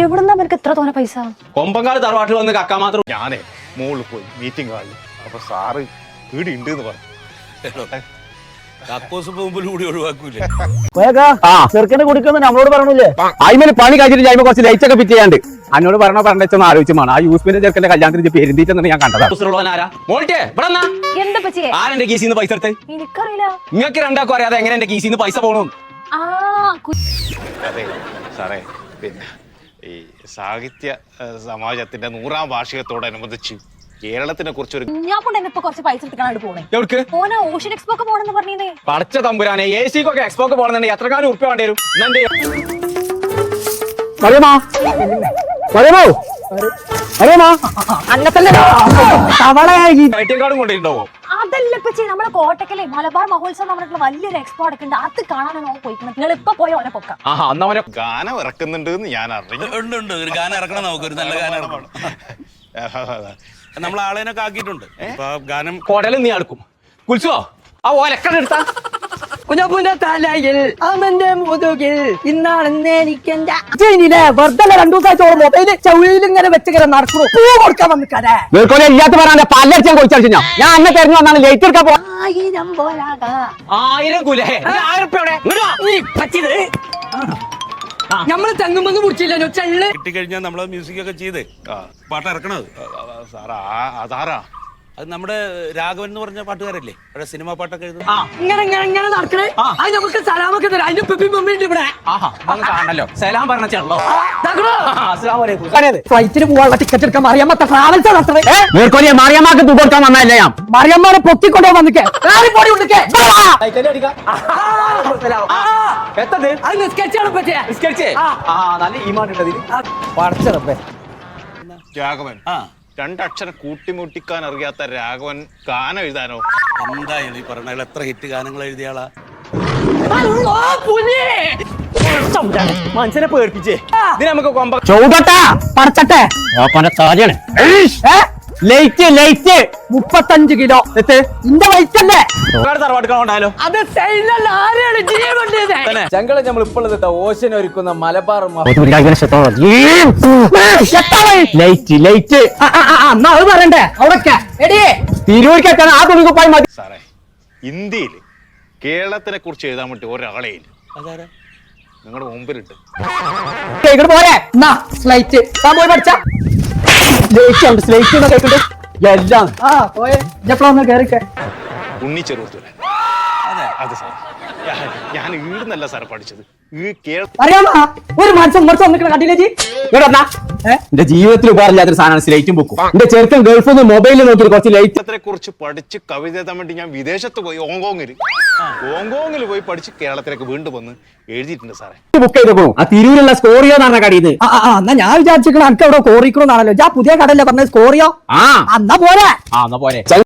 എവിടുന്നാ എനിക്ക് ഇത്ര തോന്നെ പൈസ? കൊമ്പങ്കാട് തറവാട്ടിൽ വന്ന് കക്കാൻ മാത്രം ഞാനേ മോളിൽ പോയി മീറ്റിംഗ് ഹാളിൽ അപ്പൊ സാറ് വീട് ഉണ്ട് എന്ന് പറഞ്ഞു ചെറുക്കനെ കുടിക്കുന്ന നമ്മളോട് പറഞ്ഞില്ലേ? അയിമൽ പണി കഴിച്ചിട്ട് അയിമ കുറച്ച് ലൈറ്റ് ഒക്കെ ഫിറ്റ് ചെയ്യാണ്ട്. എന്നോട് പറഞ്ഞ പറഞ്ഞൊന്ന് ആലോചിച്ചാണ് ആ യൂസ്മിന്റെ ചെറുക്കന്റെ കല്യാണത്തിന് പെരുന്തീറ്റെന്നാണ് ഞാൻ കണ്ടത്. കീസിന്ന് പൈസ എടുത്ത്? നിങ്ങൾക്ക് രണ്ടാക്കും അറിയാതെ എങ്ങനെ എന്റെ കീസിന്ന് പൈസ പോകണം സാറേ പിന്നെ. ഈ സാഹിത്യ സമാജത്തിന്റെ നൂറാം വാർഷികത്തോടനുബന്ധിച്ച് കേരളത്തിനെ കുറിച്ചൊരു ഞാൻ കൊണ്ട് ഇപ്പൊ കുറച്ച് പൈസ എടുക്കാനായിട്ട് പോണേ. എവിടേക്ക്? ഓന ഓഷൻ എക്സ്പോക്ക് പോണെന്ന് പറഞ്ഞേ പടച്ച തമ്പുരാനെ എ സിക്കൊക്കെ എക്സ്പോക്ക് പോകണമെന്നുണ്ടെങ്കിൽ എത്ര കാലം ഉറുപ്പ വേണ്ടി വരും. അതല്ല പറ്റി നമ്മളെ കോട്ടക്കലെ മലബാർ മഹോത്സവം പറഞ്ഞിട്ടുള്ള വലിയൊരു എക്സ്പോ അടക്കുന്നുണ്ട് അത് കാണാനാണ് ഓൻ പോയിക്കുന്നത്. നിങ്ങൾ ഇപ്പൊ പോയി ഓനെ പൊക്കാം. അന്നവനെ ഗാനം ഇറക്കുന്നുണ്ട് ഞാൻ അറിഞ്ഞു. ഉണ്ട് ഉണ്ട്. ഒരു ഗാനം ഇറക്കണം നമുക്ക്. ഒരു നല്ല ഗാനം ഇറക്കണം. നമ്മൾ ആളേനൊക്കെ ആക്കിയിട്ടുണ്ട് ഗാനം കോടലും നീ അടുക്കും കുൽസോ? ആ ഓലക്കട എടുത്താ കുഞ്ഞപ്പൂന്റെ തലയിൽ അവന്റെ മുതുകിൽ ഇന്നാണെന്ന് എനിക്കെന്റെ ഇല്ലേ വെറുതെ രണ്ടു ദിവസമായിട്ട് ഓർ മൊബൈൽ ചവിളിയിൽ ഇങ്ങനെ വെച്ചിങ്ങനെ നടക്കുന്നു. പൂ കൊടുക്കാൻ വീർക്കോലെ ഇല്ലാത്ത പറയാൻ പല്ലടിച്ചാൽ കൊടുത്തു ഞാൻ ഞാൻ അന്നെ തെരഞ്ഞു വന്നാണ് ലേറ്റ് എടുക്കാൻ പോ ആയിരം പോലാകാ ആയിരം കുലേ? ആയിരം. ഈ പറ്റിയത്? നമ്മൾ തെങ്ങുമ്പോ മുടിച്ചില്ല ചെള്ള്. കിട്ടിക്കഴിഞ്ഞാൽ നമ്മൾ മ്യൂസിക് ഒക്കെ ചെയ്ത് പാട്ട് ഇറക്കണത്. സാറാ അതാരാ അത് നമ്മുടെ രാഘവൻ എന്ന് പറഞ്ഞ പാട്ടുകാരല്ലേ? അവിടെ സിനിമാ പാട്ടൊക്കെ എഴുതും ഇങ്ങനെ ഇങ്ങനെ ഇങ്ങനെ നടക്കണേ? അത് നമുക്ക് സലാമൊക്കെ തരാം. അതിന്റെ പെപ്പി മമ്മി ഉണ്ട് ഇവിടെ. സലാം പറഞ്ഞ ഫ്ലൈറ്റിന് പോകാനുള്ള ടിക്കറ്റ് എടുക്കാൻ മറിയമ്മ ട്രാവൽസ് നടത്തണേ മാറിയമ്മാക്ക് തുക കൊടുക്കാൻ വന്നല്ലേ ഞാൻ? മറിയമ്മാരെ പൊക്കിക്കൊണ്ടോ വന്നിക്കേ. എത്തത്? പറ്റിയ നിസ്കരിച്ചേ ആ. ആ നല്ല രാഘവൻ. ആ. രണ്ടക്ഷരം കൂട്ടിമുട്ടിക്കാൻ അറിയാത്ത രാഘവൻ ഗാനം എഴുതാനോ? എന്തായാലും ഈ പറഞ്ഞ അയാൾ എത്ര ഹിറ്റ് ഗാനങ്ങൾ എഴുതിയാളാ മനുഷ്യനെ പേടിപ്പിച്ചേ. ഇത് നമുക്ക് കൊമ്പ ചൂടട്ടാ പറച്ചട്ടെ ഏ? ലൈറ്റ് ലൈറ്റ് മുപ്പത്തഞ്ച് കിലോ. ഇന്റെ വൈറ്റ് അല്ലേ? അത് നമ്മൾ ഇപ്പോൾ ഒരുക്കുന്ന മലബാർ ലൈറ്റ് ലൈറ്റ് എന്നാ അത് പറയണ്ടേ? അവിടൊക്കെ തിരൂരിക്കാൻ ആ തുണിക്കുപ്പായി മതി. സാറേ ഇന്ത്യയിൽ കേരളത്തിനെ കുറിച്ച് എഴുതാൻ വേണ്ടി ഒരാളെ ഇല്ല. നിങ്ങളുടെ മുമ്പിലിട്ട്. ഇങ്ങോട്ട് പോരെ. സ്ലൈറ്റ് പോയി പഠിച്ച. ഉണ്ട് സ്ലേറ്റ് കേട്ടിട്ട് എല്ലാം. ആ പോയെ. ഉണ്ണി അതെ അതെ സാർ. ഞാൻ ഈടുന്നല്ല സാർ പഠിച്ചത്. ഈ കേരള അറിയാമോ? ഒരു മനുഷ്യൻ? എന്റെ ജീവിതത്തിൽ ഉപകാരമില്ലാത്തൊരു സാധനമാണ് ലൈറ്റും ബുക്കും. എന്റെ ചെറുക്കൻ ഗൾഫിൽ നിന്ന് മൊബൈലിൽ നോക്കി കുറച്ച് ലൈറ്റ് കുറിച്ച് പഠിച്ച് കവിത എഴുതാൻ വേണ്ടി ഞാൻ വിദേശത്ത് പോയി ഹോങ്കോങ്ങിൽ ഹോങ്കോങ്ങിൽ പോയി പഠിച്ച് കേരളത്തിലേക്ക് വീണ്ടും വന്ന് എഴുതിയിട്ടുണ്ട് സാറേ. ബുക്ക് ചെയ്ത് പോകും ആ തിരൂരുള്ള സ്കോറിയോ എന്ന് പറഞ്ഞ കടയിൽ ആ ആ, ആ എന്നാ ഞാൻ വിചാരിച്ചിരിക്കണ അനക്ക് അവിടെ കോറിക്കണമെന്നാണല്ലോ ഞാൻ പുതിയ കടല്ലേ പറഞ്ഞത്? സ്കോറിയോ ആ. എന്നാ പോരെ ആ എന്നാ പോരെ